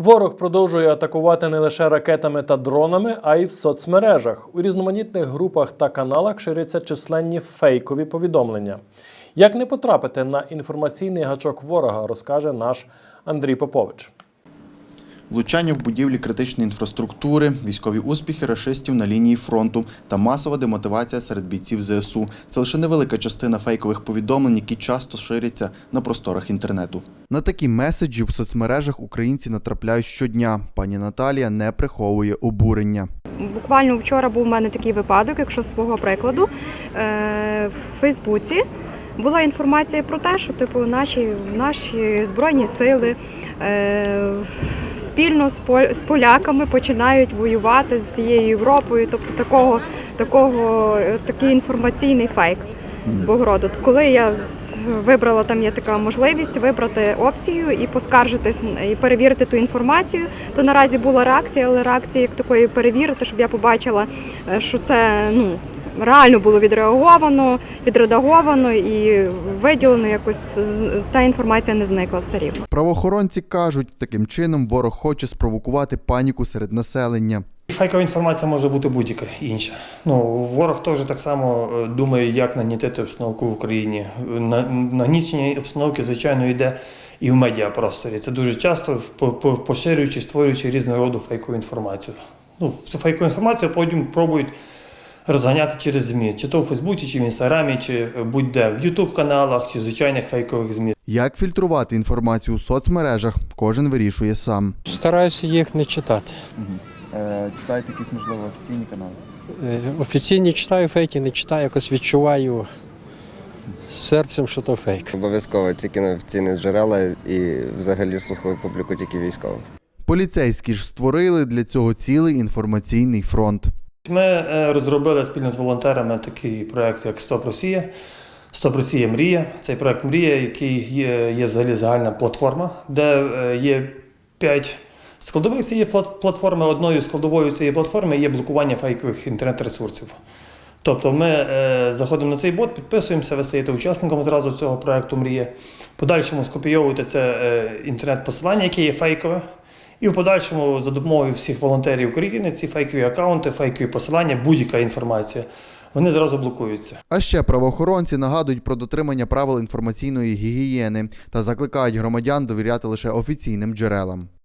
Ворог продовжує атакувати не лише ракетами та дронами, а й в соцмережах. У різноманітних групах та каналах ширяться численні фейкові повідомлення. Як не потрапити на інформаційний гачок ворога, розкаже наш Андрій Попович. Влучання в будівлі критичної інфраструктури, військові успіхи рашистів на лінії фронту та масова демотивація серед бійців ЗСУ. Це лише невелика частина фейкових повідомлень, які часто ширяться на просторах інтернету. На такі меседжі в соцмережах українці натрапляють щодня. Пані Наталія не приховує обурення. Буквально вчора був у мене такий випадок, якщо з свого прикладу, е, в Фейсбуці була інформація про те, що типу наші, наші збройні сили е, спільно з, пол- з поляками починають воювати з цією Європою. Тобто такого, такого, такий інформаційний фейк. Свого роду, коли я вибрала там є така можливість вибрати опцію і поскаржитись і перевірити ту інформацію, то наразі була реакція, але реакції як такої перевірити, щоб я побачила, е, що це ну реально було відреаговано, відредаговано і виділено якось з- та інформація не зникла все рівно. Правоохоронці кажуть, таким чином ворог хоче спровокувати паніку серед населення. Фейкова інформація може бути будь-яка інша. Ну, ворог теж так само е, думає, як нагнітити обстановку в Україні. Нагнічення обстановки, звичайно, йде і в медіапросторі. Це дуже часто по- по- поширюючи, створюючи різного роду фейкову інформацію. Ну, цю фейкову інформацію потім пробують розганяти через ЗМІ, чи то в Фейсбуці, чи в Інстаграмі, чи будь-де, в Ютуб-каналах, чи звичайних фейкових ЗМІ. Як фільтрувати інформацію у соцмережах, кожен вирішує сам. Стараюся їх не читати. Читайте якісь, можливо, офіційні канали. Е, Офіційні читаю фейки, не читаю, якось відчуваю серцем, що то фейк. Обов'язково тільки на офіційні джерела і взагалі слухаю публіку тільки військову. Поліцейські ж створили для цього цілий інформаційний фронт. Ми е, розробили спільно з волонтерами такий проект, як Стоп Росія. Стоп Росія Мрія. Цей проект Мрія, який є, є взагалі загальна платформа, де е, є п'ять складових цієї платформи. Одною складовою цієї платформи є блокування фейкових інтернет-ресурсів. Тобто ми е, заходимо на цей бот, підписуємося, ви стаєте учасником зразу цього проекту Мрія. Подальшому скопійовуєте це е, інтернет-посилання, яке є фейкове. І в подальшому за допомогою всіх волонтерів України ці фейкові акаунти, фейкові посилання, будь-яка інформація, вони зразу блокуються. А ще правоохоронці нагадують про дотримання правил інформаційної гігієни та закликають громадян довіряти лише офіційним джерелам.